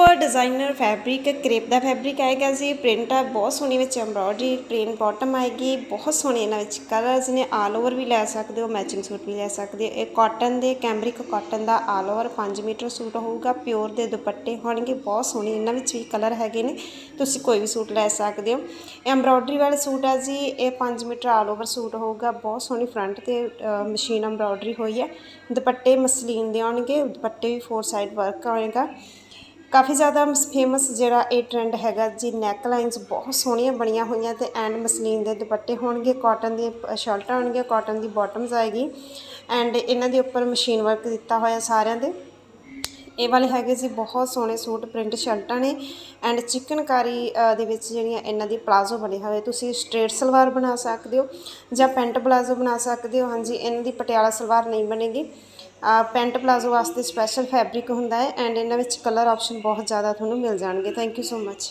Super designer fabric crepe ਦਾ fabric ਆਏਗਾ ਜੀ ਪ੍ਰਿੰਟ ਆ, ਬਹੁਤ ਸੋਹਣੀ ਵਿੱਚ ਐਮਬ੍ਰੋਇਡਰੀ ਪ੍ਲੇਨ ਬਾਟਮ ਆਏਗੀ, ਬਹੁਤ ਸੋਹਣੇ ਇਹਨਾਂ ਵਿੱਚ ਕਲਰਸ ਨੇ ਆਲ ਓਵਰ ਵੀ ਲੈ ਸਕਦੇ ਹੋ ਮੈਚਿੰਗ ਸੂਟ ਵੀ ਲੈ ਸਕਦੇ ਹੋ। ਇਹ ਕਾਟਨ ਦੇ ਕੈਮਰਿਕ ਕਾਟਨ ਦਾ ਆਲ ਓਵਰ 5 ਮੀਟਰ ਸੂਟ ਹੋਊਗਾ ਪਿਓਰ ਦੇ ਦੁਪੱਟੇ ਹੋਣਗੇ, ਬਹੁਤ ਸੋਹਣੇ ਇਹਨਾਂ ਵਿੱਚ ਵੀ ਕਲਰ ਹੈਗੇ ਨੇ, ਤੁਸੀਂ ਕੋਈ ਵੀ ਸੂਟ ਲੈ ਸਕਦੇ ਹੋ। ਐਮਬ੍ਰੋਇਡਰੀ ਵਾਲੇ ਸੂਟ ਆ ਜੀ, ਇਹ 5 ਮੀਟਰ ਆਲ ਓਵਰ ਸੂਟ ਹੋਊਗਾ, ਬਹੁਤ ਸੋਹਣੀ ਫਰੰਟ ਤੇ ਮਸ਼ੀਨ ਐਮਬ੍ਰੋਇਡਰੀ ਹੋਈ ਹੈ। ਦੁਪੱਟੇ ਮਸਲੀਨ ਦੇ ਆਉਣਗੇ, ਦੁਪੱਟੇ ਵੀ ਫੋਰ ਸਾਈਡ ਵਰਕ ਆਏਗਾ ਕਾਫੀ ਜ਼ਿਆਦਾ ਫੇਮਸ ਜਿਹੜਾ ਇਹ ਟ੍ਰੈਂਡ ਹੈਗਾ ਜੀ ਨੈਕ ਲਾਈਨਸ ਬਹੁਤ ਸੋਹਣੀਆਂ ਬਣੀਆਂ ਹੋਈਆਂ ਤੇ ਐਂਡ ਮਸਲੀਨ ਦੇ ਦੁਪੱਟੇ ਹੋਣਗੇ ਕਾਟਨ ਦੀਆਂ ਸ਼ਰਟਾਂ ਹੋਣਗੀਆਂ ਕਾਟਨ ਦੀ ਬਾਟਮਸ ਆਏਗੀ ਐਂਡ ਇਹਨਾਂ ਦੇ ਉੱਪਰ ਮਸ਼ੀਨ ਵਰਕ ਦਿੱਤਾ ਹੋਇਆ ਸਾਰਿਆਂ ਦੇ। ਇਹ ਵਾਲੇ ਹੈਗੇ ਜੀ ਬਹੁਤ ਸੋਹਣੇ ਸੂਟ ਪ੍ਰਿੰਟ ਸ਼ਰਟਾਂ ਨੇ ਐਂਡ ਚਿਕਨਕਾਰੀ ਦੇ ਵਿੱਚ ਜਿਹੜੀਆਂ ਇਹਨਾਂ ਦੀ ਪਲਾਜ਼ੋ ਬਣੇ ਹੋਏ ਤੁਸੀਂ ਸਟ੍ਰੇਟ ਸਲਵਾਰ ਬਣਾ ਸਕਦੇ ਹੋ ਜਾਂ ਪੈਂਟ ਪਲਾਜ਼ੋ ਬਣਾ ਸਕਦੇ ਹੋ, ਹਾਂਜੀ, ਇਹਨਾਂ ਦੀ ਪਟਿਆਲਾ ਸਲਵਾਰ ਨਹੀਂ ਬਣੇਗੀ। ਪੈਂਟ ਪਲਾਜ਼ੋ ਵਾਸਤੇ ਸਪੈਸ਼ਲ ਫੈਬਰਿਕ ਹੁੰਦਾ ਹੈ ਐਂਡ ਇਹਨਾਂ ਵਿੱਚ ਕਲਰ ਆਪਸ਼ਨ ਬਹੁਤ ਜ਼ਿਆਦਾ ਤੁਹਾਨੂੰ ਮਿਲ ਜਾਣਗੇ। Thank you so much